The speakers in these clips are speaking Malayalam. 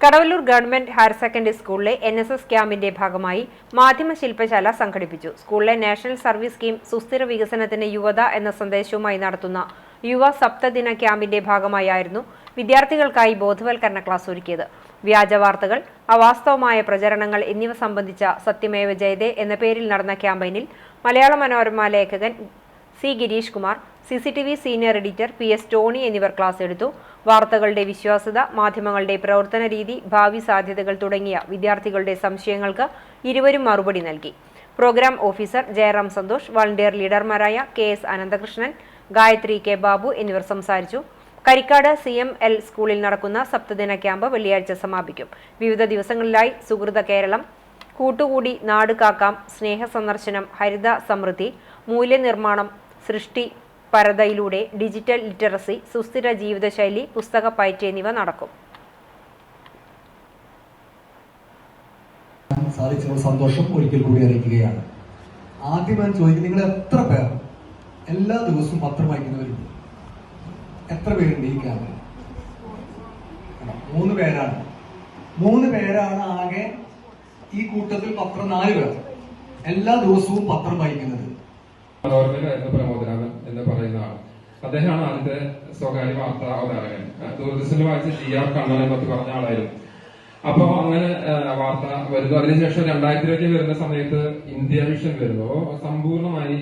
കടവല്ലൂർ ഗവൺമെന്റ് ഹയർ സെക്കൻഡറി സ്കൂളിലെ എൻ എസ് എസ് ക്യാമ്പിന്റെ ഭാഗമായി മാധ്യമ ശില്പശാല സംഘടിപ്പിച്ചു. സ്കൂളിലെ നാഷണൽ സർവീസ് സ്കീം സുസ്ഥിര വികസനത്തിന് യുവത എന്ന സന്ദേശവുമായി നടത്തുന്ന യുവ സപ്തദിന ക്യാമ്പിന്റെ ഭാഗമായായിരുന്നു വിദ്യാർത്ഥികൾക്കായി ബോധവൽക്കരണ ക്ലാസ് ഒരുക്കിയത്. വ്യാജ വാർത്തകൾ അവാസ്തവമായ പ്രചരണങ്ങൾ എന്നിവ സംബന്ധിച്ച സത്യമേവ ജയതേ എന്ന പേരിൽ നടന്ന ക്യാമ്പയിനിൽ മലയാള മനോരമ ലേഖകൻ C Girish Kumar C C T V senior editor P S Tony എന്നിവർ ക്ലാസ് എടുത്തു. വാർത്തകളുടെ വിശ്വാസ്യത മാധ്യമങ്ങളുടെ പ്രവർത്തന രീതി ഭാവി സാധ്യതകൾ തുടങ്ങിയ വിദ്യാർത്ഥികളുടെ സംശയങ്ങൾക്ക് ഇരുവരും മറുപടി നൽകി. Programme officer Jayaram Santhosh volunteer ലീഡർമാരായ K S Ananthakrishnan Gayathri K Babu എന്നിവർ സംസാരിച്ചു. കരിക്കാട് സി എം എൽ സ്കൂളിൽ നടക്കുന്ന സപ്തദിന ക്യാമ്പ് വെള്ളിയാഴ്ച സമാപിക്കും. വിവിധ ദിവസങ്ങളിലായി സുഹൃത കേരളം കൂട്ടുകൂടി നാടുകാക്കാം സ്നേഹ സന്ദർശനം ഹരിത സമൃദ്ധി മൂല്യനിർമ്മാണം സൃഷ്ടി പരതയിലൂടെ ഡിജിറ്റൽ ലിറ്ററസി സുസ്ഥിര ജീവിതശൈലി പുസ്തക പയറ്റ് എന്നിവ നടക്കും. സന്തോഷം ഒരിക്കൽ കൂടി അറിയിക്കുകയാണ്. ആദ്യം ഞാൻ നിങ്ങൾ എത്ര പേർ? എല്ലാ ദിവസവും പത്രം വായിക്കുന്നവരുണ്ട്. എത്ര പേരുണ്ട് ഈ ക്യാമ്പിൽ? മൂന്ന് പേരാണ്. മൂന്ന് പേരാണ് ആകെ ഈ കൂട്ടത്തിൽ പത്രം നാല് പേർ. എല്ലാ ദിവസവും പത്രം വായിക്കുന്നത്. മനോരമയിലായിരുന്നു പ്രമോദനാഥൻ എന്ന് പറയുന്ന ആൾ. അദ്ദേഹമാണ് ആദ്യത്തെ സ്വകാര്യ വാർത്താ അവതാരകൻ ദൂരദർശനിൽ വായിച്ച ജി ആർ കണ്ണൻ എന്നൊക്കെ പറഞ്ഞ ആളായിരുന്നു. അപ്പൊ അങ്ങനെ വാർത്ത വരുന്നു. അതിനുശേഷം രണ്ടായിരത്തിലേക്ക് വരുന്ന സമയത്ത് ഇന്ത്യ വിഷൻ വരുന്നു. സമ്പൂർണമായി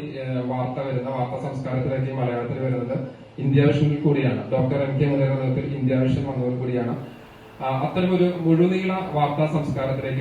വാർത്ത വരുന്ന വാർത്താ സംസ്കാരത്തിലേക്ക് മലയാളത്തിൽ വരുന്നത് ഇന്ത്യ വിഷനിൽ കൂടിയാണ്. ഡോക്ടർ എം കെ മുരളീധരത്തിൽ ഇന്ത്യ വിഷൻ വന്നതിൽ കൂടിയാണ്. അത്തരമൊരു മുഴുനീള വാർത്താ സംസ്കാരത്തിലേക്ക്